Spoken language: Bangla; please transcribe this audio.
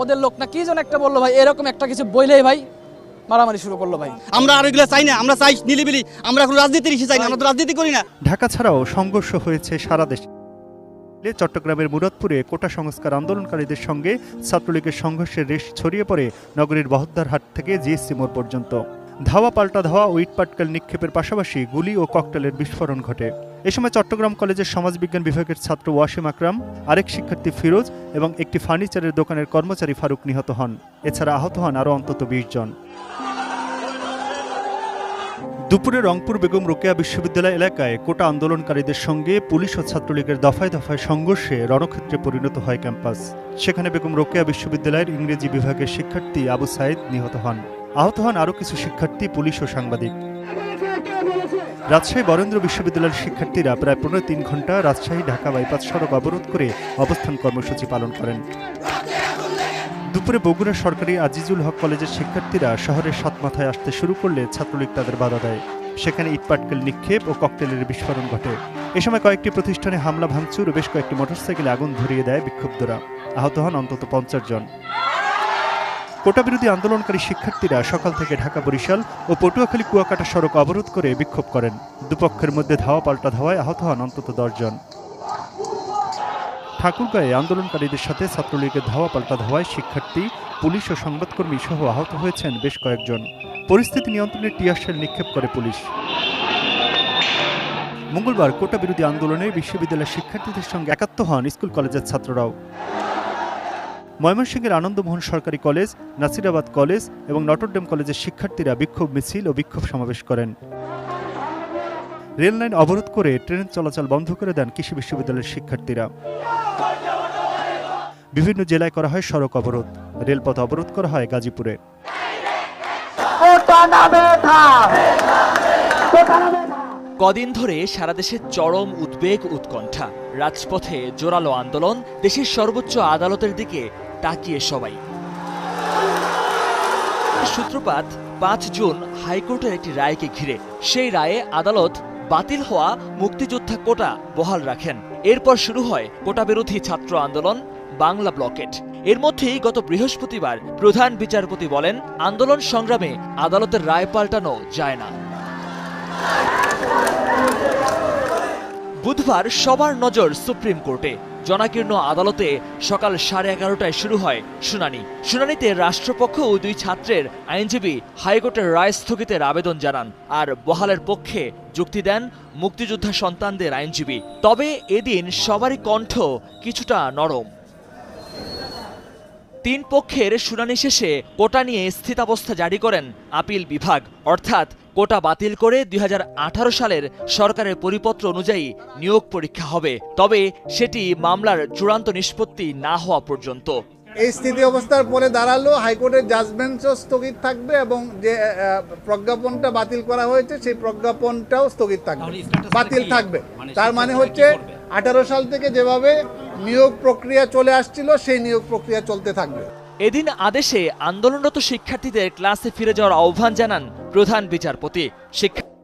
ওদের লোক না কি যেন একটা বলল ভাই এরকম একটা কিছু বইলেই ভাই মারামারি শুরু করল ভাই। আমরা আর এগুলো চাই না আমরা চাই নিলিবিলি আমরা এখন রাজনীতির ইস্যু চাই না আমরা তো রাজনীতি করি না। ঢাকা ছাড়াও সংঘর্ষ হয়েছে সারা দেশে। চট্টগ্রামের মুরাদপুরে কোটা সংস্কার আন্দোলনকারীদের সঙ্গে ছাত্রলীগের সংঘর্ষের রেশ ছড়িয়ে পড়ে নগরীর বহদ্দারহাট থেকে জিএসসি মোড় পর্যন্ত। ধাওয়া পাল্টা ধাওয়া ও ইটপাটকেল নিক্ষেপের পাশাপাশি গুলি ও ককটেলের বিস্ফোরণ ঘটে। এ সময় চট্টগ্রাম কলেজের সমাজবিজ্ঞান বিভাগের ছাত্র ওয়াসিম আকরাম, আরেক শিক্ষার্থী ফিরোজ এবং একটি ফার্নিচারের দোকানের কর্মচারী ফারুক নিহত হন। এছাড়া আহত হন আরও অন্তত বিশ জন। দুপুরে রংপুর বেগম রোকেয়া বিশ্ববিদ্যালয় এলাকায় কোটা আন্দোলনকারীদের সঙ্গে পুলিশ ও ছাত্রলীগের দফায় দফায় সংঘর্ষে রণক্ষেত্রে পরিণত হয় ক্যাম্পাস। সেখানে বেগম রোকেয়া বিশ্ববিদ্যালয়ের ইংরেজি বিভাগের শিক্ষার্থী আবু সাইদ নিহত হন। আহত হন আরও কিছু শিক্ষার্থী, পুলিশ ও সাংবাদিক। রাজশাহী বরেন্দ্র বিশ্ববিদ্যালয়ের শিক্ষার্থীরা প্রায় পনেরো তিন ঘণ্টা রাজশাহী ঢাকা বাইপাস সড়ক অবরোধ করে অবস্থান কর্মসূচি পালন করেন। দুপুরে বগুড়া সরকারি আজিজুল হক কলেজের শিক্ষার্থীরা শহরের সাত মাথায় আসতে শুরু করলে ছাত্রলীগ তাদের বাধা দেয়। সেখানে ইটপাটকেল নিক্ষেপ ও ককটেলের বিস্ফোরণ ঘটে। এ সময় কয়েকটি প্রতিষ্ঠানে হামলা ভাঙচুর ও বেশ কয়েকটি মোটরসাইকেলে আগুন ধরিয়ে দেয় বিক্ষুব্ধরা। আহত হন অন্তত পঞ্চাশ জন। কোটা বিরোধী আন্দোলনকারী শিক্ষার্থীরা সকাল থেকে ঢাকা বরিশাল ও পটুয়াখালী কুয়াকাটা সড়ক অবরোধ করে বিক্ষোভ করেন। দুপক্ষের মধ্যে ধাওয়া পাল্টা ধাওয়ায় আহত হন অন্তত দশজন ঠাকুরগাঁয়ে আন্দোলনকারীদের সাথে ছাত্রলীগের ধাওয়া পাল্টা ধাওয়ায় শিক্ষার্থী, পুলিশ ও সংবাদকর্মী সহ আহত হয়েছেন বেশ কয়েকজন। পরিস্থিতি নিয়ন্ত্রণে টিয়ারশেল নিক্ষেপ করে পুলিশ। মঙ্গলবার কোটা বিরোধী আন্দোলনে বিশ্ববিদ্যালয়ের শিক্ষার্থীদের সঙ্গে একাত্ম হন স্কুল কলেজের ছাত্ররাও। ময়মনসিংহের আনন্দমোহন সরকারি কলেজ, নাসিরাবাদ কলেজ এবং নটরডেম কলেজের শিক্ষার্থীরা বিক্ষোভ মিছিল ও বিক্ষোভ সমাবেশ করেন। রেললাইন অবরোধ করে ট্রেন চলাচল বন্ধ করে দেন কৃষি বিশ্ববিদ্যালয়ের শিক্ষার্থীরা। বিভিন্ন জেলায় করা হয় সড়ক অবরোধ। রেলপথ অবরোধ করা হয় গাজীপুরে। কদিন ধরে সারা দেশে চরম উদ্বেগ উৎকণ্ঠা। রাজপথে জোরালো আন্দোলন, দেশের সর্বোচ্চ আদালতের দিকে তাকিয়ে সবাই। সূত্রপাত, পাঁচ জুন হাইকোর্টের একটি রায়কে ঘিরে। সেই রায়ে আদালত বাতিল হওয়া মুক্তিযোদ্ধা কোটা বহাল রাখেন। এরপর শুরু হয় কোটা বিরোধী ছাত্র আন্দোলন, বাংলা ব্লকেট। এর মধ্যেই গত বৃহস্পতিবার প্রধান বিচারপতি বলেন, আন্দোলন সংগ্রামে আদালতের রায় পাল্টানো যায় না। বুধবার সবার নজর সুপ্রিম কোর্টে। জনাকীর্ণ আদালতে সকাল সাড়ে এগারোটায় শুরু হয় শুনানি। শুনানিতে রাষ্ট্রপক্ষ ও দুই ছাত্রের আইনজীবী হাইকোর্টের রায় স্থগিতের আবেদন জানান আর বহালের পক্ষে যুক্তি দেন মুক্তিযোদ্ধা সন্তানদের আইনজীবী। তবে এদিন সবারই কণ্ঠ কিছুটা নরম। তিন পক্ষের শুনানি শেষে কোটা নিয়ে স্থিতাবস্থা জারি করেন আপিল বিভাগ। অর্থাৎ কোটা বাতিল করে দুই সালের সরকারের পরিপত্র অনুযায়ী নিয়োগ পরীক্ষা হবে। তবে সেটি মামলার চূড়ান্ত নিষ্পত্তি না হওয়া পর্যন্ত। এই স্থিতি অবস্থার পরে দাঁড়াল হাইকোর্টের জাজমেন্টও স্থগিত থাকবে এবং যে আহ, প্রজ্ঞাপনটা বাতিল করা হয়েছে সেই প্রজ্ঞাপনটাও স্থগিত থাকবে। বাতিল থাকবে। তার মানে হচ্ছে আঠারো সাল থেকে যেভাবে নিয়োগ প্রক্রিয়া চলে আসছিল, সেই নিয়োগ প্রক্রিয়া চলতে থাকবে। এদিন আদেশে আন্দোলনরত শিক্ষার্থীদের ক্লাসে ফিরে যাওয়ার আহ্বান জানান প্রধান বিচারপতি। শিক্ষা